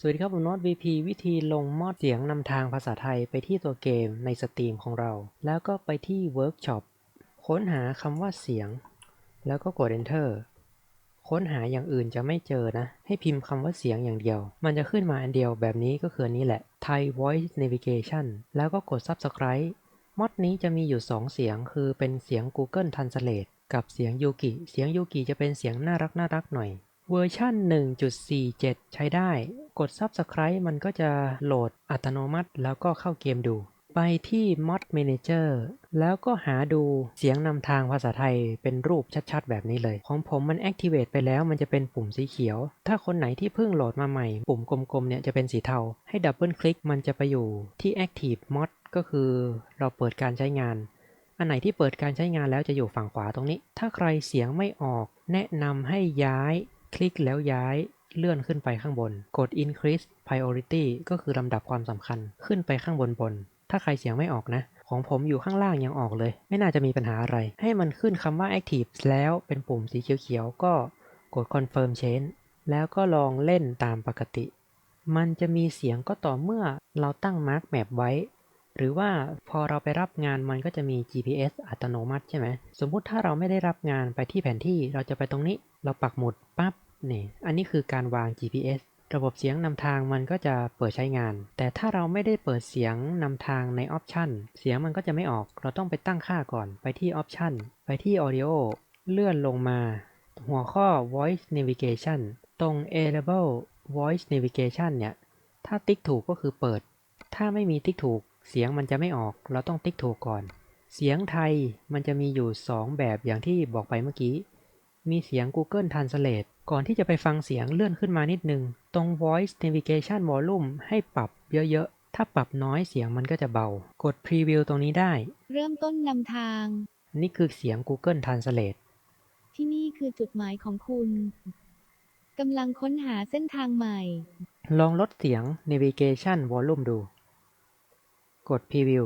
สวัสดีครับผมโน้ต VP วิธีลงมอดเสียงนำทางภาษาไทยไปที่ตัวเกมในสตรีมของเรา แล้วก็ไปที่ Workshop ค้นหาคำว่าเสียง แล้วก็กด Enter ค้นหาอย่างอื่นจะไม่เจอนะ ให้พิมพ์คำว่าเสียงอย่างเดียว มันจะขึ้นมาอันเดียวแบบนี้ก็คืออันนี้แหละ Thai Voice Navigation แล้วก็กด Subscribe มอดนี้จะมีอยู่ 2 เสียงคือเป็นเสียง Google Translate กับเสียงยูกิ เสียงยูกิจะเป็นเสียงน่ารักน่ารักหน่อย เวอร์ชัน1.47 ใช้ได้ กด Subscribe มันก็จะโหลดอัตโนมัติแล้วก็เข้าเกมดู ไปที่ Mod Manager แล้วก็หาดูเสียงนำทางภาษาไทยเป็นรูปชัดๆ แบบนี้เลย ของผมมัน Activate ไปแล้วมันจะเป็นปุ่มสีเขียว ถ้าคนไหนที่เพิ่งโหลดมาใหม่ ปุ่มกลมๆเนี่ยจะเป็นสีเทา ให้ดับเบิลคลิกมันจะไปอยู่ที่ Active Mod ก็คือเราเปิดการใช้งานอันไหนที่เปิดการใช้งานแล้วจะอยู่ฝั่งขวาตรงนี้ ถ้าใครเสียงไม่ออก แนะนำให้ย้าย คลิกแล้วย้ายเลื่อนขึ้นไปข้างบน กด increase priority ก็คือลำดับความสำคัญขึ้นไปข้างบนบน ถ้าใครเสียงไม่ออกนะ ของผมอยู่ข้างล่างยังออกเลย ไม่น่าจะมีปัญหาอะไร ให้มันขึ้นคำว่า active แล้วเป็นปุ่มสีเขียวๆ ก็กด confirm change แล้วก็ลองเล่นตามปกติ มันจะมีเสียงก็ต่อเมื่อเราตั้ง mark map ไว้ หรือว่าพอเราไปรับงานมันก็จะมี GPS อัตโนมัติใช่ไหมสมมุติถ้าเราไม่ได้รับงานไปที่แผนที่เราจะไปตรงนี้ เราปักหมุดปั๊บนี่อันนี้คือการวาง GPS ระบบเสียงนำทางมันก็จะเปิดใช้งาน แต่ถ้าเราไม่ได้เปิดเสียงนำทางในออปชันเสียงมันก็จะไม่ออก เราต้องไปตั้งค่าก่อน ไปที่ออปชันไปที่ Audio เลื่อนลงมา หัวข้อ Voice Navigation ตรง Enable Voice Navigation เนี่ย ถ้าติ๊กถูกก็คือเปิด ถ้าไม่มีติ๊กถูก เสียงมันจะไม่ออก เราต้องติ๊กถูกก่อน เสียงไทยมันจะมีอยู่ 2 แบบอย่างที่บอกไปเมื่อกี้ มีเสียง Google Translate ก่อนที่จะไปฟังเสียงเลื่อนขึ้นมานิดนึง ตรง Voice Navigation Volume ให้ปรับเยอะๆ ถ้าปรับน้อยเสียงมันก็จะเบา กด Preview ตรงนี้ได้ เริ่มต้นนำทาง นี่คือเสียง Google Translate ที่นี่คือจุดหมายของคุณกำลังค้นหาเส้นทางใหม่ ลองลดเสียง Navigation Volume ดู กด Preview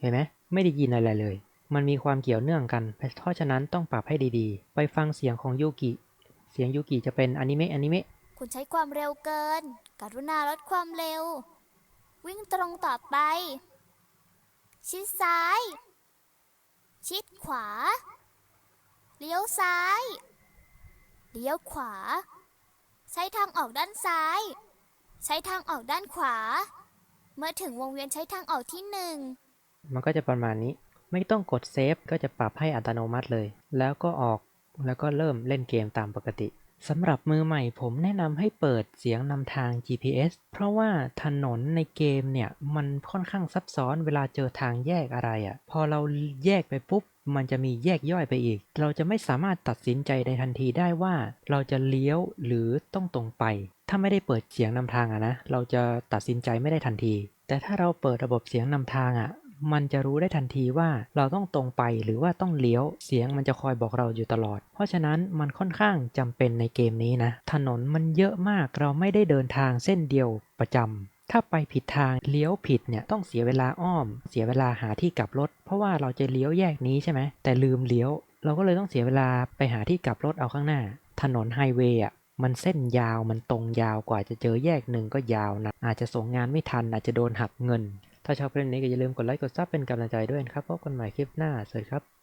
เห็นไหมไม่ได้ยินอะไรเลย มันมีความเกี่ยวเนื่องกัน เพราะฉะนั้นต้องปรับให้ดีๆ ไปฟังเสียงของยูกิ เสียงยูกิจะเป็นอนิเมะอนิเมะ คุณใช้ความเร็วเกิน กรุณาลดความเร็ว วิ่งตรงต่อไป ชิดซ้าย ชิดขวา เลี้ยวซ้าย เลี้ยวขวา ใช้ทางออกด้านซ้าย ใช้ทางออกด้านขวา เมื่อถึงวงเวียนใช้ทางออกที่หนึ่ง มันก็จะประมาณนี้ ไม่ต้องกดเซฟก็จะปรับให้อัตโนมัติเลย แล้วก็ออกแล้วก็เริ่มเล่นเกมตามปกติสำหรับมือใหม่ผมแนะนำให้เปิดเสียงนำทาง GPS เพราะว่าถนนในเกมเนี่ย มันค่อนข้างซับซ้อนเวลาเจอทางแยกอะไรอะ่ะ พอเราแยกไปปุ๊บ มันจะมีแยกย่อยไปอีก เราจะไม่สามารถตัดสินใจในทันทีได้ว่า เราจะเลี้ยวหรือต้องตรงไป ถ้าไม่ได้เปิดเสียงนำทางอะนะ เราจะตัดสินใจไม่ได้ทันที แต่ถ้าเราเปิดระบบเสียงนำทางอะมันจะรู้ได้ทันทีว่าเราต้องตรงไปหรือว่าต้องเลี้ยว เสียงมันจะคอยบอกเราอยู่ตลอด เพราะฉะนั้นมันค่อนข้างจำเป็นในเกมนี้นะ ถนนมันเยอะมากเราไม่ได้เดินทางเส้นเดียวประจำ ถ้าไปผิดทางเลี้ยวผิดเนี่ยต้องเสียเวลาอ้อม เสียเวลาหาที่กลับรถ เพราะว่าเราจะเลี้ยวแยกนี้ใช่ไหมแต่ลืมเลี้ยว เราก็เลยต้องเสียเวลาไปหาที่กลับรถเอาข้างหน้า ถนนไฮเวย์อะมันเส้นยาวมันตรงยาวกว่าจะเจอแยกหนึ่งก็ยาวนะอาจจะส่งงานไม่ทันอาจจะโดนหักเงิน ถ้าชอบคลิปนี้ก็อย่าลืมกดไลค์กดซับเป็นกำลังใจด้วยนะครับพบกันใหม่คลิปหน้าสวัสดีครับ